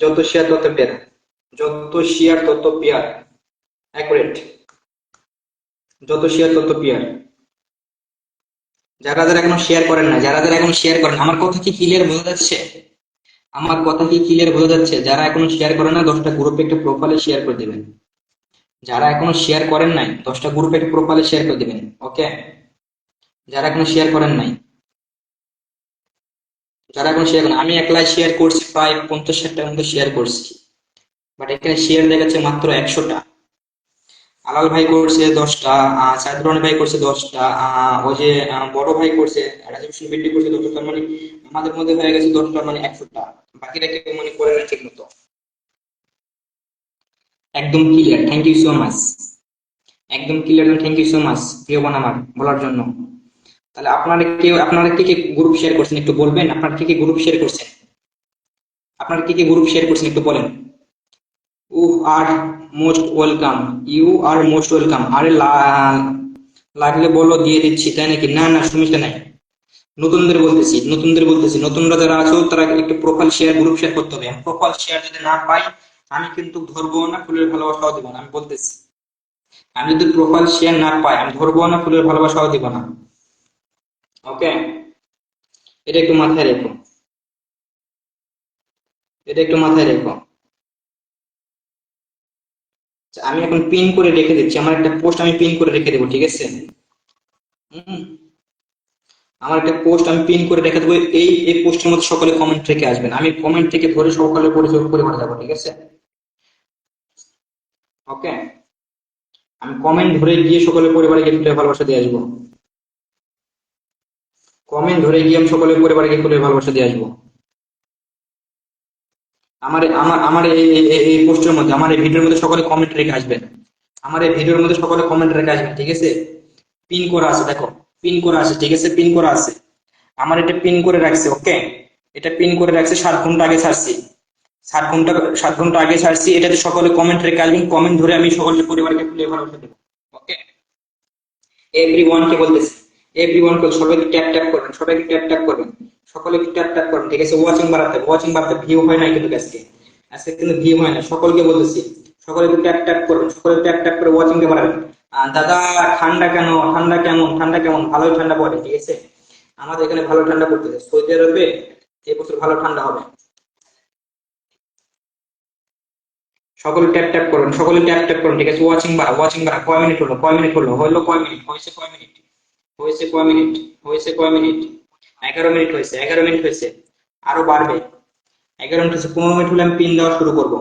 যত শেয়ার, তত পেয়ার। যত শেয়ার, তত পেয়ার। অ্যাকুরেট যত শেয়ার, তত পেয়ার। যারা যারা এখনও শেয়ার করেন না, যারা যারা এখন শেয়ার করেন আমার কথা কি ক্লিয়ার বোঝা যাচ্ছে? আমার কথা কি ক্লিয়ার বোঝা যাচ্ছে? যারা এখনও শেয়ার করেন না, দশটা গ্রুপে একটা প্রোফাইলে শেয়ার করে দিবেন। যারা এখনও শেয়ার করেন নাই, দশটা গ্রুপে একটা প্রোফাইলে শেয়ার করে দিবেন ওকে যারা এখনও শেয়ার করেন নাই যারা এখন শেয়ার করেন আমি একলাই শেয়ার করছি, প্রায় পঞ্চাশ ষাটটার মতো শেয়ার করছি। বাট এখানে শেয়ার দেখাচ্ছে মাত্র একশোটা। আলাল ভাই করছে দশটা আহ সাইদুর রহমান ভাই করছে দশটা ওই যে বড় ভাই করছে করছে দশটা মানে আমাদের মধ্যে হয়ে গেছে দশটা মানে একশোটা। বাকিটা কেউ মানে করে না ঠিক মতো। একদম clear thank you so much একদম clear thank you so much প্রিয় বোন আমার, বলার জন্য। তাহলে আপনারা কেউ আপনারা কি কি গ্রুপ শেয়ার করছেন একটু বলবেন? আপনারা কি কি গ্রুপ শেয়ার করছেন? আপনারা কি কি গ্রুপ শেয়ার করছেন একটু বলেন? You are most welcome you are most welcome আরে লাগলে বলো, দিয়ে দিচ্ছি, তাই নাকি? না না, সমস্যা নাই। নতুনদের বলতেছি নতুনদের বলতেছি। নতুনরা যারা আছো, তারা একটু প্রোফাইল শেয়ার গ্রুপ শেয়ার করতে হবে। প্রোফাইল শেয়ার যদি না পাই, আমি কিন্তু ধরবো না, ফুলের ভালোবাসাও দিব না। আমি বলতেছি। আমি যদি প্রোফাইল শেয়ার না পাই, আমি ধরবো না, ফুলের ভালোবাসাও দিব না। ওকে এটা একটু মাথায় রেখো। এটা একটু মাথায় রেখো। আচ্ছা, আমি এখন পিন করে রেখে দিচ্ছি। আমার একটা পোস্ট আমি পিন করে রেখে দেবো ঠিক আছে? আমার একটা পোস্ট আমি পিন করে রেখে দেবো। এই এই পোস্টের মধ্যে সকলে কমেন্ট থেকে আসবেন। আমি কমেন্ট থেকে ধরে সকালে পরিচয় করে করে যাব ঠিক আছে? ওকে আমি কমেন্ট ধরে গিয়ে সকলে পরিবারে গিয়ে ভালোবাসা দিয়ে আসব। কমেন্ট ধরে গিয়ে আমি সকলের পরিবারে গিয়ে ফুলের ভালোবাসা দিয়ে আসব। আমার আমার আমার এই পোস্টের মধ্যে, আমার এই ভিডিওর মধ্যে সকলে কমেন্ট রেখে আসবেন আমার এই ভিডিওর মধ্যে সকলে কমেন্ট রেখে আসবেন ঠিক আছে? পিন করা আছে দেখো, পিন করা আছে ঠিক আছে? পিন করা আছে আমার এটা পিন করে রাখছে ওকে এটা পিন করে রাখছে, সাত ঘণ্টা আগে ছাড়ছি। সাত ঘণ্টা সাত ঘণ্টা আগে ছাড়ছি, এটাতে সকলে কমেন্ট রেখে আসবেন কমেন্ট ধরে আমি সকলের পরিবারকে ফুলের ভালোবাসা দেবো ওকে এভরি কে বলতেছি। এভরি ওয়ান সবাইকে ট্যাপ ট্যাপ করবেন ট্যাপ ট্যাপ করবেন ট্যাপ ট্যাপ ঠিক আছে? ওয়াচিং বাড়াতে ওয়াচিং ভিউ হয় কিন্তু আজকে। কিন্তু ভিউ হয় না সকলকে বলতেছি ট্যাপ ট্যাপ করবেন সকলে ট্যাপ ট্যাপ করে বাড়াবেন। দাদা, ঠান্ডা কেন? ঠান্ডা কেমন? ঠান্ডা কেমন? ভালোই ঠান্ডা পড়ে, ঠিক আছে? আমাদের এখানে ভালো ঠান্ডা পড়তেছে। সৌদি আরবে এই বছর ভালো ঠান্ডা হবে। সকলে ট্যাপ ট্যাপ করবেন, সকলে ট্যাপ ট্যাপ করুন ঠিক আছে? ওয়াচিং বাড়া ওয়াচিং বাড়া, কয় মিনিট হলো? কয় মিনিট হলো? হলো কয় মিনিট হয়েছে কয় মিনিট হয়েছে কয় মিনিট? হয়েছে কয় মিনিট? এগারো মিনিট হয়েছে, এগারো মিনিট হয়েছে। আরও বাড়বে। এগারো মিনিট হয়েছে, পনেরো মিনিট হলে আমি পিন দেওয়া শুরু করব।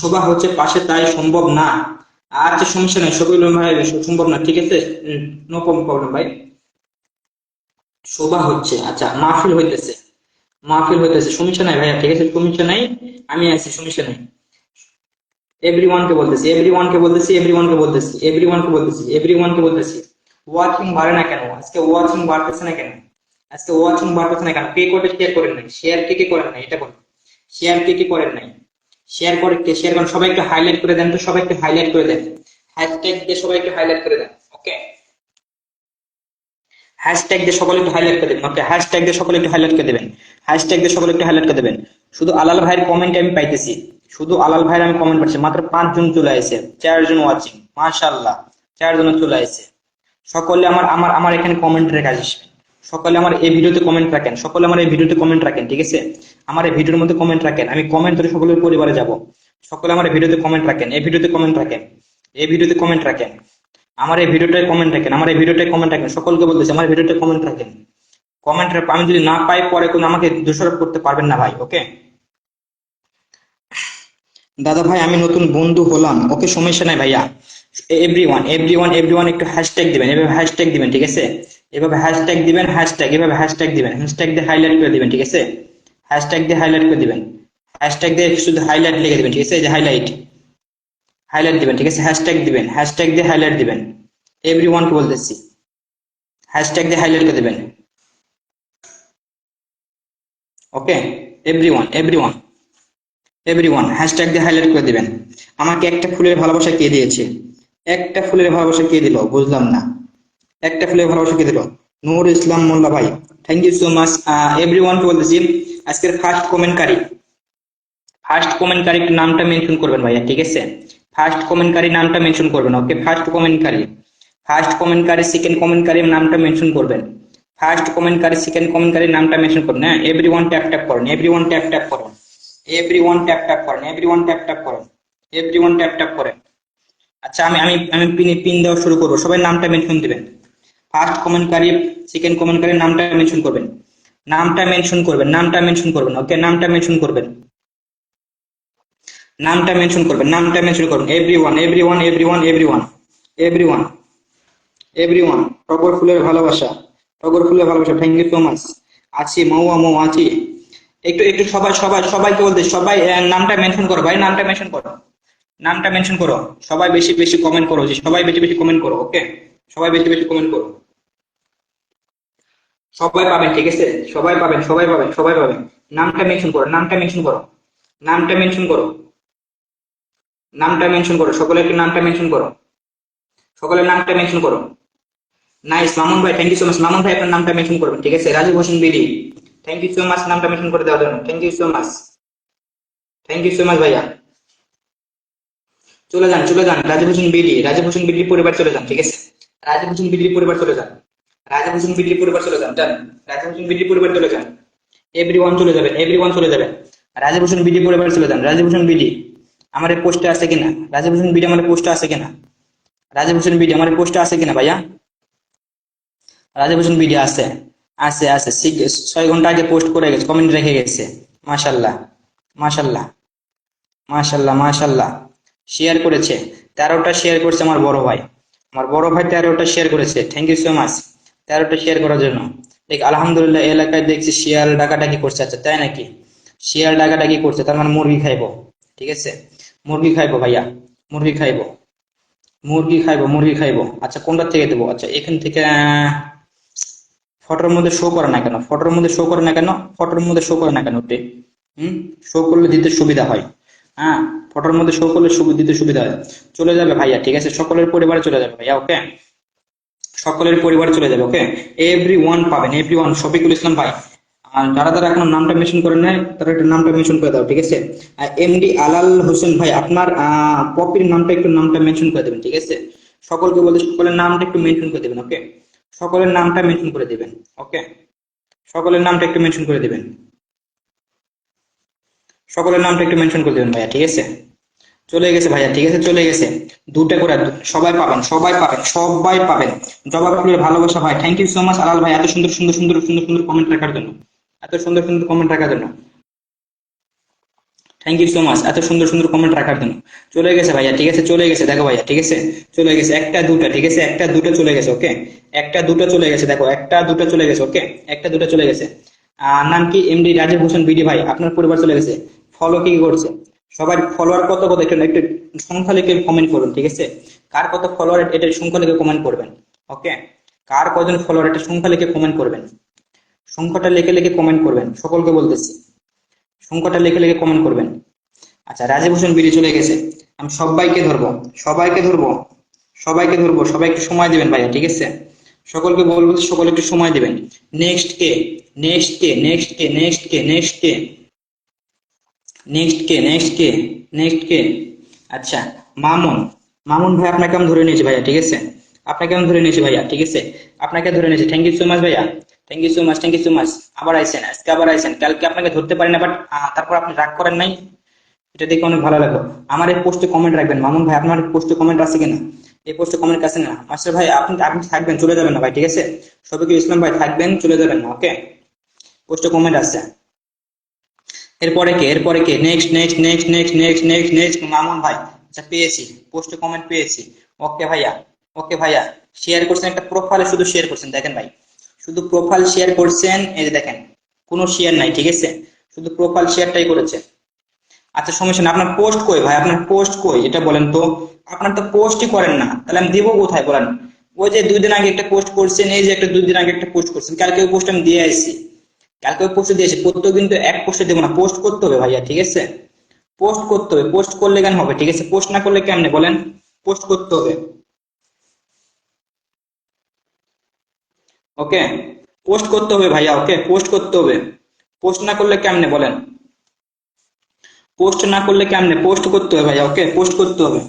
শোভা হচ্ছে পাশে, তাই সম্ভব না। আচ্ছা সমস্যা নেই শফিউল ভাই, সম্ভব না, ঠিক আছে? নো প্রবলেম ভাই। শোভা হচ্ছে আচ্ছা মাহফিল হইতেছে। মাহফিল হইতেছে। সমস্যা নাই ভাইয়া, ঠিক আছে? সমস্যা নাই, আমি আছি, সমস্যা নাই। এভরি কে বলতেছি এভরি কে বলতেছি এভরি কে বলতেছি এভরি কে বলতেছি এভরি কে বলতেছি। ওয়াচিং বাড়ে না কেন? আজকে ওয়াচিং বাড়তেছে না কেন? আজকে ওয়াচিং বাড়তেছে না কেন? কে করে শেয়ার করেন নাই? শেয়ার কে কে করেন নাই? এটা বলুন। শেয়ার কে কে করেন নাই? শেয়ার করে কে? শেয়ার করেন সবাই একটু হাইলাইট করে দেন তো সবাই একটু হাইলাইট করে দেন। হ্যাশট্যাগ দিয়ে সবাই একটু হাইলাইট করে দেন। ওকে হ্যাশট্যাগ দিয়ে সকলে একটু হাইলাইট করে দেবেন। ওকে হ্যাশট্যাগ দিয়ে সকলে একটু হাইলাইট করে দেবেন। হ্যাশট্যাগ দিয়ে সকলে একটু হাইলাইট করে দেবেন। শুধু আলাল ভাইয়ের কমেন্ট আমি পাইতেছি। শুধু আলাল ভাইয়ের আমি কমেন্ট পাচ্ছি। মাত্র পাঁচজন চলে আসে চারজন ওয়াচিং মাশাআল্লাহ। চারজন চলে আসে সকলে আমার আমার আমার এখানে কমেন্ট রেখে আসবেন সকলে আমার এই ভিডিওতে কমেন্ট রাখেন। সকলে আমার এই ভিডিওতে কমেন্ট রাখেন, ঠিক আছে? আমার এই ভিডিওর মধ্যে কমেন্ট রাখেন। আমি কমেন্ট ধরে সকলের পরিবারে যাব। সকলে আমার এই ভিডিওতে কমেন্ট রাখেন, এই ভিডিওতে কমেন্ট রাখেন, এই ভিডিওতে কমেন্ট রাখেন। আমার এই ভিডিওটায় কমেন্ট রাখেন, আমার এই ভিডিওটায় কমেন্ট রাখেন। সকলকে বলতেছি, আমার ভিডিওতে কমেন্ট রাখেন। কমেন্ট আমি যদি না পাই, পরে কোনো আমাকে দোষারোপ করতে পারবেন না ভাই ওকে দাদা ভাই, আমি নতুন বন্ধু হলাম। ওকে সমস্যা নাই ভাইয়া। Every one every one every one একটু হ্যাশট্যাগ দিবেন, এভাবে হ্যাশট্যাগ দিবেন, ঠিক আছে? এভাবে হ্যাশট্যাগ দিবেন হ্যাশট্যাগ এভাবে হ্যাশট্যাগ দিবেন হ্যাশট্যাগ দিয়ে হাইলাইট করে দিবেন, ঠিক আছে? হ্যাশট্যাগ দিয়ে হাইলাইট করে দিবেন হ্যাশট্যাগ দিয়ে শুধু হাইলাইট লিখে দিবেন, ঠিক আছে? এই যে হাইলাইট হাইলাইট দিবেন, ঠিক আছে? হ্যাশট্যাগ দিবেন হ্যাশট্যাগ দিয়ে হাইলাইট দিবেন এভরি ওয়ানকে বলতেছি হ্যাশট্যাগ দিয়ে হাইলাইট করে দিবেন okay everyone everyone every one every one hashtag দিয়ে হাইলাইট করে দিবেন। আমাকে একটা ফুলের ভালোবাসা কে দিয়েছে? একটা ফুলের ভালোবাসা কে দিল? বুঝলাম না। একটা ফুলের ভালোবাসা কে দিল? নূর ইসলাম মোল্লা ভাই thank you so much every one বলতেছি আজকের ফার্স্ট কমেন্টকারী ফার্স্ট কমেন্টকারী নামটা মেনশন করবেন ভাইয়া, ঠিক আছে? ফার্স্ট কমেন্টকারী নামটা মেনশন করবেন ওকে ফার্স্ট কমেন্টকারী ফার্স্ট কমেন্টকারী সেকেন্ড কমেন্টকারীর নামটা মেনশন করবেন। ফার্স্ট কমেন্টকারী সেকেন্ড কমেন্টকারীর নামটা মেনশন করুন হ্যাঁ? এভরি ওয়ান ট্যাপ ট্যাপ করুন এভরি ওয়ান ট্যাপ ট্যাপ করুন। এভরি ওয়ান ট্যাপ ট্যাপ করেন এভরি ওয়ান ট্যাপ ট্যাপ করেন। এভরি ওয়ান ট্যাপ ট্যাপ করেন। আচ্ছা আমি আমি আমি পিন পিন দেওয়া শুরু করব। সবাই নামটা মেনশন দিবেন। ফার্স্ট কমেন্টকারী সেকেন্ড কমেন্টকারীর নামটা মেনশন করবেন। নামটা মেনশন করবেন, নামটা মেনশন করবেন ওকে নামটা মেনশন করবেন। নামটা মেনশন করবেন, নামটা মেনশন করবেন। Every one every one every one every one every one every one টগর ফুলের ভালোবাসা, টগর ফুলের ভালোবাসা থ্যাংক ইউ সো মাচ আছি মৌয়া মৌ আছি। একটু একটু সবাই সবাই, সবাইকে বলতে, সবাই নামটা মেনশন করো, ভাই, নামটা মেনশন করো। নামটা মেনশন করো। সবাই বেশি বেশি কমেন্ট করো যে সবাই বেশি বেশি কমেন্ট করো ওকে সবাই বেশি বেশি কমেন্ট করো। সবাই পাবেন, ঠিক আছে? সবাই পাবেন সবাই পাবেন সবাই পাবেন। নামটা মেনশন করো, নামটা মেনশন করো। নামটা মেনশন করো। নামটা মেনশন করো। সকলের নামটা মেনশন করো? সকলের নামটা মেনশন করো। নাইস মামুন ভাই thank you so much Mamun ভাই, আপনার নামটা মেনশন করবেন, ঠিক আছে? Rajib Hossain BD thank you so much নামটা মেনশন করে দেওয়ার জন্য। Thank you so much thank you so much ভাইয়া। চলে যান চলে যান। হোসেন বিডি রাজীব হোসেন বিডির পরিবার চলে যান, ঠিক আছে? হোসেন বিডির পরিবার চলে যান। হোসেন বিডির পরিবার চলে যান ডান হোসেন বিডির পরিবার চলে যান। এভরি ওয়ান চলে যাবেন এভরি ওয়ান চলে যাবেন। রাজীব হোসেন বিডি পরিবার চলে যান। রাজীব হোসেন বিডি আমার পোস্টে আছে কিনা? হোসেন বিডি আমার পোস্টে আছে কিনা? হোসেন বিডি আমার পোস্টে আছে কিনা ভাইয়া? হোসেন বিডি আছে আছে আছে। ছয় ঘণ্টা আগে পোস্ট করে গেছে কমেন্ট রেখে গেছে। মাশাল্লাহ মাশাল্লাহ মাশাল্লাহ মাশাল্লাহ শেয়ার করেছে। তেরোটা শেয়ার করেছে আমার বড় ভাই। আমার বড় ভাই তেরোটা শেয়ার করেছে। থ্যাংক ইউ সো মাচ তেরোটা শেয়ার করার জন্য। দেখ, আলহামদুলিল্লাহ এলাকায় দেখছি শিয়াল ডাকাডাকি করছে। আচ্ছা তাই নাকি? শিয়াল ডাকাডাকি করছে। তার মানে মুরগি খাইবো। ঠিক আছে? মুরগি খাইবো ভাইয়া। মুরগি খাইবো। মুরগি খাইবো মুরগি খাইবো। আচ্ছা কোনটা থেকে দেবো? আচ্ছা এখান থেকে ফটোর মধ্যে শো করে না কেন? ফটোর মধ্যে শো করে না কেন? ফটোর মধ্যে শো করে না কেন? ওটি হুম? শো করলে দিতে সুবিধা হয়। হ্যাঁ ফটোর মধ্যে শো করলে দিতে সুবিধা হয়। চলে যাবে ভাইয়া, ঠিক আছে? সকলের পরিবারে চলে যাবে ভাইয়া ওকে সকলের পরিবারে চলে যাবে ওকে এভরি ওয়ান পাবেন এভরি ওয়ান শফিকুল ইসলাম ভাই। আর যারা যারা এখন নামটা মেনশন করে নেয় তারা একটু নামটা মেনশন করে দাও, ঠিক আছে? এমডি আলাল হোসেন ভাই, আপনার পপির নামটা একটু নামটা মেনশন করে দেবেন, ঠিক আছে? সকলকে বলতে, সকলের নামটা একটু মেনশন করে দেবেন ওকে সকলের নামটা মেনশন করে দেবেন ওকে সকলের নামটা একটু মেনশন করে দেবেন। সকলের নামটা একটু মেনশন করে দেবেন ভাইয়া, ঠিক আছে? চলে গেছে ভাইয়া, ঠিক আছে, চলে গেছে। দুটা করে, সবাই পাবেন সবাই পাবেন সবাই পাবেন। জবাব ফুলের ভালোবাসা ভাই thank you so much Alal ভাই, এত সুন্দর সুন্দর সুন্দর সুন্দর সুন্দর কমেন্ট রাখার জন্য। এত সুন্দর সুন্দর কমেন্ট রাখার জন্য। থ্যাংক ইউ সো মাচ এত সুন্দর সুন্দর কমেন্ট রাখার জন্য। চলে গেছে ভাইয়া, ঠিক আছে, চলে গেছে। দেখো ভাইয়া, ঠিক আছে? চলে গেছে, একটা, দুটা, ঠিক আছে? একটা, দুটো চলে গেছে ওকে একটা, দুটো চলে গেছে, দেখো, একটা, দুটো চলে গেছে ওকে একটা, দুটো চলে গেছে। আর নাম কি? এমডি রাজীব হোসেন বিডি ভাই, আপনার পরিবার চলে গেছে। ফলো কি করছে? সবার ফলোয়ার কত কত একটু একটু সংখ্যা লিখে কমেন্ট করুন, ঠিক আছে? কার কত ফলোয়ার এটা সংখ্যা লিখে কমেন্ট করবেন ওকে কার কজন ফলোয়ার এটা সংখ্যা লিখে কমেন্ট করবেন? সংখ্যাটা লিখে লিখে কমেন্ট করবেন, সকলকে বলতেছি। সংখ্যাটা লিখে লিখে কমেন্ট করবেন। আচ্ছা রাজীব হোসেন বিড়ি চলে গেছে। আমি সবাইকে ধরবো সবাইকে ধরবো সবাইকে ধরবো, সবাই একটু সময় দিবেন ভাইয়া, ঠিক আছে? সকলকে বলব সকলে একটু সময় দিবেন। নেক্সট কে নেক্সট কে নেক্সট কে নেক্সট কে নেক্সট কে। নেক্সট কে নেক্সট কে নেক্সট কে? আচ্ছা মামুন। মামুন ভাই, আপনাকে আমি ধরে নিয়েছি ভাইয়া, ঠিক আছে? আপনাকে আমি ধরে নিয়েছি ভাইয়া, ঠিক আছে? আপনাকে ধরে নিয়েছি। থ্যাংক ইউ সো মাচ ভাইয়া। Thank you so much thank you so much আবার আইসেন আজকে আবার আইসেন কালকে আপনাকে ধরতে পারি না বাট তারপর আপনি রাগ করেন নাই? এটা দেখে অনেক ভালো লাগল। আমার এই পোস্টে কমেন্ট রাখবেন। মামুন ভাই, আপনার পোস্টে কমেন্ট আছে কিনা? এই পোস্টে কমেন্ট আছে না। মাস্টার ভাই, আপনি আপনি থাকবেন, চলে যাবেন না ভাই, ঠিক আছে? শফিকুল ইসলাম ভাই, থাকবেন, চলে যাবেন না ওকে পোস্টে কমেন্ট আছে। এরপরে কে? এরপরে কে? Next next next next next next next Mamun ভাই। আচ্ছা পেয়েছি। পোস্টে কমেন্ট পেয়েছি। ওকে ভাইয়া। ওকে ভাইয়া। শেয়ার করছেন একটা প্রোফাইলে শুধু শেয়ার করছেন। দেখেন ভাই। শুধু প্রোফাইল শেয়ার করছেন, এই যে দেখেন, কোনো শেয়ার নাই, ঠিক আছে? শুধু প্রোফাইল শেয়ারটাই করেছে। আচ্ছা সমস্যা না আপনার পোস্ট কই ভাই? আপনার পোস্ট কই? এটা বলেন তো। আপনার তো পোস্টই করেন না। তাহলে আমি দেবো কোথায়? বলেন। ওই যে দুই দিন আগে একটা পোস্ট করছেন, এই যে একটা দুই দিন আগে একটা পোস্ট করছেন। কালকে ওই পোস্ট আমি দিয়ে আসছি। কালকে ওই পোস্ট দিয়েছি। প্রত্যেক দিন তো এক পোস্টে দেবো না। পোস্ট করতে হবে ভাইয়া, ঠিক আছে? পোস্ট করতে হবে। পোস্ট করলে কেন হবে? ঠিক আছে? পোস্ট না করলে কেমনে? বলেন। পোস্ট করতে হবে। ওকে পোস্ট করতে হবে ভাইয়া ওকে পোস্ট করতে হবে। পোস্ট না করলে কেমনে? বলেন। পোস্ট না করলে কেমনে? পোস্ট করতে হবে ভাইয়া ওকে পোস্ট করতে হবে।